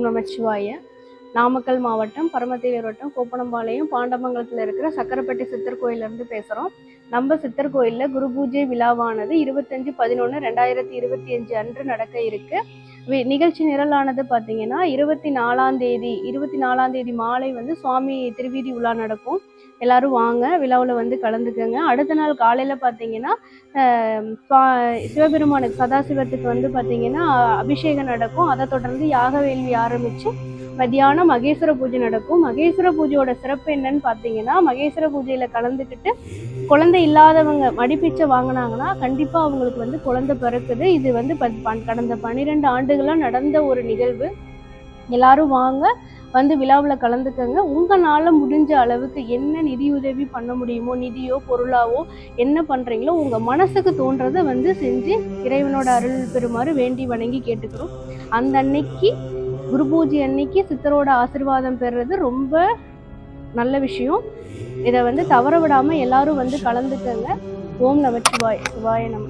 ஓம் நமச்சிவாய நாமக்கல் மாவட்டம் பரமத்தேவர் வட்டம் கோப்பனம்பாளையம் பாண்டமங்கலத்தில் இருக்கிற சக்கரப்பட்டி சித்தர் கோயிலேருந்து பேசுகிறோம் நம்ம சித்தர் கோயிலில் குரு பூஜை விழாவானது இருபத்தஞ்சு பதினொன்று ரெண்டாயிரத்தி இருபத்தி அஞ்சு அன்று நடக்க இருக்கு. நிகழ்ச்சி நிரலானது பார்த்தீங்கன்னா இருபத்தி நாலாம் தேதி இருபத்தி நாலாம் தேதி மாலை வந்து சுவாமி திருவீதி உலா நடக்கும். எல்லாரும் வாங்க விழாவில் வந்து கலந்துக்கங்க. அடுத்த நாள் காலையில் பார்த்தீங்கன்னா சிவபெருமானுக்கு சதாசிவத்துக்கு வந்து பார்த்தீங்கன்னா அபிஷேகம் நடக்கும். அதை தொடர்ந்து யாக வேள்வி ஆரம்பித்து மதியானம் மகேஸ்வர பூஜை நடக்கும். மகேஸ்வர பூஜையோட சிறப்பு என்னன்னு பார்த்தீங்கன்னா மகேஸ்வர பூஜையில் கலந்துக்கிட்டு குழந்தை இல்லாதவங்க மடிப்பிச்சை வாங்கினாங்கன்னா கண்டிப்பாக அவங்களுக்கு வந்து குழந்தை பிறக்குது. இது வந்து ப- கடந்த பன்னிரெண்டு ஆண்டுகளாக நடந்த ஒரு நிகழ்வு. எல்லாரும் வாங்க வந்து விழாவில் கலந்துக்கங்க. உங்களால் முடிஞ்ச அளவுக்கு என்ன நிதியுதவி பண்ண முடியுமோ நிதியோ பொருளாவோ என்ன பண்ணுறீங்களோ உங்கள் மனசுக்கு தோன்றதை வந்து செஞ்சு இறைவனோட அருள் பெறுமாறு வேண்டி வணங்கி கேட்டுக்கிறோம். அந்த அன்னைக்கு குரு பூஜை அன்னைக்கு சித்தரோட ஆசீர்வாதம் பெறுறது ரொம்ப நல்ல விஷயம். இதை வந்து தவற விடாமல் எல்லாரும் வந்து கலந்துக்கங்க. ஓம் நமச்சிவாய் சிவாய நம.